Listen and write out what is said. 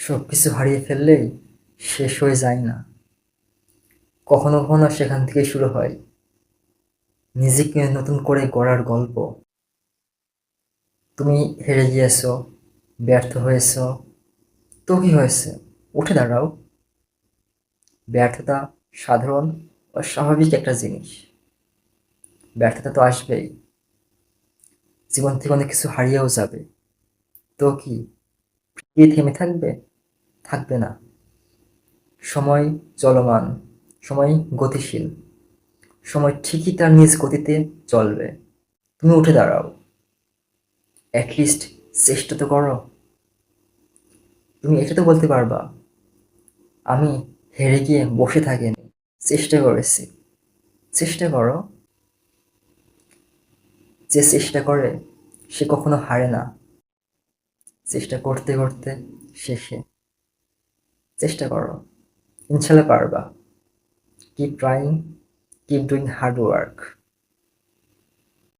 সব কিছু হারিয়ে ফেললেই শেষ হয়ে যায় না। কখনো কখনো সেখান থেকে শুরু হয়। নিজেকে নতুন করে গড়ার গল্প। তুমি হেরে গিয়েছ, ব্যর্থ হয়েছ। তো কি হয়েছে? উঠে দাঁড়াও। ব্যর্থতা সাধারণ ও স্বাভাবিক একটা জিনিস। ব্যর্থতা তো আসবেই। জীবন থেকে অনেক কিছু হারিয়েও যাবে। তো কি থেমে থাকবে? থাকবে না। সময় চলমান, সময় গতিশীল, সময় ঠিকই তার নিজ গতিতে চলবে। তুমি উঠে দাঁড়াও। অ্যাটলিস্ট চেষ্টা তো করো। তুমি এটা তো বলতে পারবা। আমি হেরে গিয়ে বসে থাকিনি চেষ্টা করেছি। চেষ্টা করো। যে চেষ্টা করে, সে কখনো হারে না। চেষ্টা করতে করতে শেষে চেষ্টা করো। ইনশাল্লাহ পারবা। Keep trying keep doing hard work